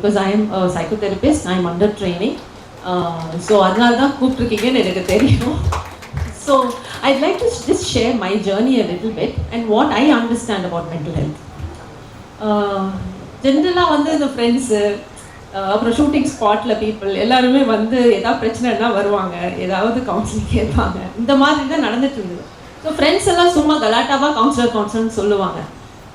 Because I am psychotherapist I am under training so அதனால தான் கூப்பிட்ருக்கீங்கன்னு எனக்கு தெரியும். So I like to just share my journey a little bit and what I understand about mental health ஜென்ரலாக வந்து இந்த friends uh, அப்புறம் shooting ஸ்பாட்டில் பீப்புள் எல்லாருமே வந்து ஏதாவது பிரச்சனைனா வருவாங்க. ஏதாவது கவுன்சிலிங் கேட்பாங்க. இந்த மாதிரி தான் நடந்துட்டு இருந்தது. ஸோ ஃப்ரெண்ட்ஸ் எல்லாம் சும்மா கலாட்டாவாக கவுன்சிலர் கவுன்சிலர்னு சொல்லுவாங்க.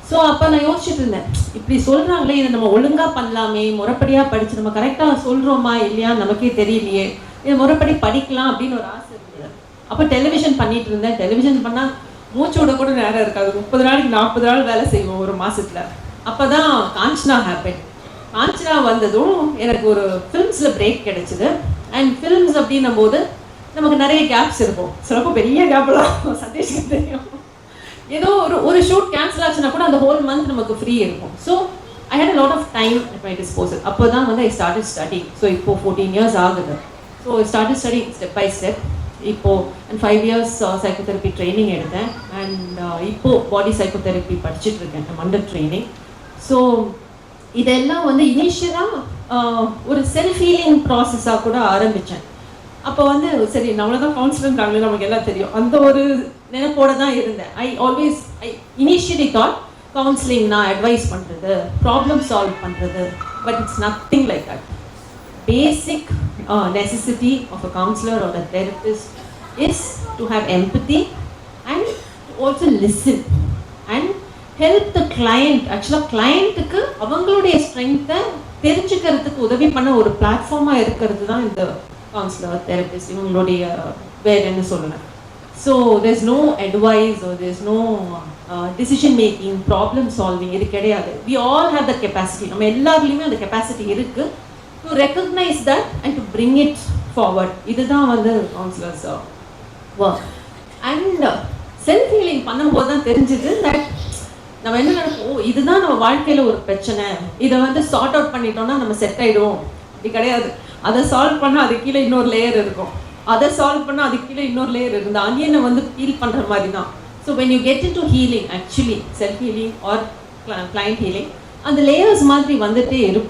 ஸோ அப்போ நான் யோசிச்சுட்டு இருந்தேன். இப்படி சொல்கிறாங்களே இதை நம்ம ஒழுங்காக பண்ணலாமே முறைப்படியாக படித்து நம்ம கரெக்டாக சொல்கிறோமா இல்லையா நமக்கே தெரியலையே. இதை முறைப்படி படிக்கலாம் அப்படின்னு ஒரு ஆசை இருந்தது அப்போ டெலிவிஷன் பண்ணிட்டு இருந்தேன். டெலிவிஷன் பண்ணால் மூச்சோட கூட நேரம் இருக்காது. முப்பது நாளைக்கு நாற்பது நாள் வேலை செய்வோம் ஒரு மாசத்துல. அப்பதான் காஞ்சனா ஹேப்பன் காஞ்சனா வந்ததும் எனக்கு ஒரு ஃபிலிம்ஸில் பிரேக் கிடைச்சிது. அண்ட் ஃபிலிம்ஸ் அப்படின்னும் போது நமக்கு நிறைய கேப்ஸ் இருக்கும். சிலப்போ பெரிய கேப்லாம் சந்தேஷம் தெரியும். ஏதோ ஒரு ஒரு ஷூட் கேன்சல் ஆச்சுன்னா கூட அந்த ஹோல் மந்த் நமக்கு ஃப்ரீ இருக்கும். So I had lot of time at my disposal அப்போ தான் வந்து ஐ ஸ்டார்ட் ஸ்டடி ஸோ இப்போ ஃபோர்டீன் இயர்ஸ் ஆகுது. So start study step by step இப்போ and five years psychotherapy training எடுத்தேன். அண்ட் uh, இப்போ பாடி சைக்கோதெரப்பி படிச்சுட்டு இருக்கேன். அண்டர் ட்ரைனிங் ஸோ இதெல்லாம் வந்து இனிஷியலாக uh, ஒரு செல்ஃப் ஹீலிங் ப்ராசஸாக கூட ஆரம்பித்தேன் அப்போ வந்து சரி நம்மள தான் கவுன்சிலர்ன்றாங்களே நமக்கு எல்லாம் தெரியும். அந்த ஒரு நினைப்போட தான் இருந்தேன். I always I initially thought counselling நான் அட்வைஸ் பண்ணுறது ப்ராப்ளம் சால்வ் பண்ணுறது but it's nothing like that basic necessity of a counsellor or a therapist is to have empathy and also listen and help the client ஆக்சுவலாக கிளையண்ட்டுக்கு அவங்களுடைய ஸ்ட்ரென்த்தை தெரிஞ்சுக்கிறதுக்கு உதவி பண்ண ஒரு பிளாட்ஃபார்மாக இருக்கிறது தான் இந்த கவுன்சிலர் தெரபிஸ்ட் இவங்களுடைய வேறு என்ன சொல்லலாம் so there's no advice there's no decision making problem solving இது கிடையாது. We all have the capacity நம்ம எல்லாருலேயுமே அந்த கெப்பாசிட்டி இருக்குது to recognise that and to bring it forward இதுதான் வந்து counsellors work and self healing பண்ணும்போது தான் தெரிஞ்சுது தட் நம்ம என்ன நினைப்போம்? "ஓ, இதுதான் நம்ம வாழ்க்கையில் ஒரு பிரச்சனை. இதை வந்து சார்ட் அவுட் பண்ணிட்டோம்னா நம்ம செட் ஆகிடும் அப்படி கிடையாது. அதை சால்வ் பண்ணால் அது கீழே இன்னொரு லேயர் இருக்கும். அதை சால்வ் பண்ணால் அது கீழே இன்னொரு லேயர் இருக்கும். இந்த அனியனை வந்து ஹீல் பண்ணுற மாதிரி தான் so when you get into healing actually self healing or client healing அந்த லேயர்ஸ் மாதிரி வந்துட்டே இருக்கும்.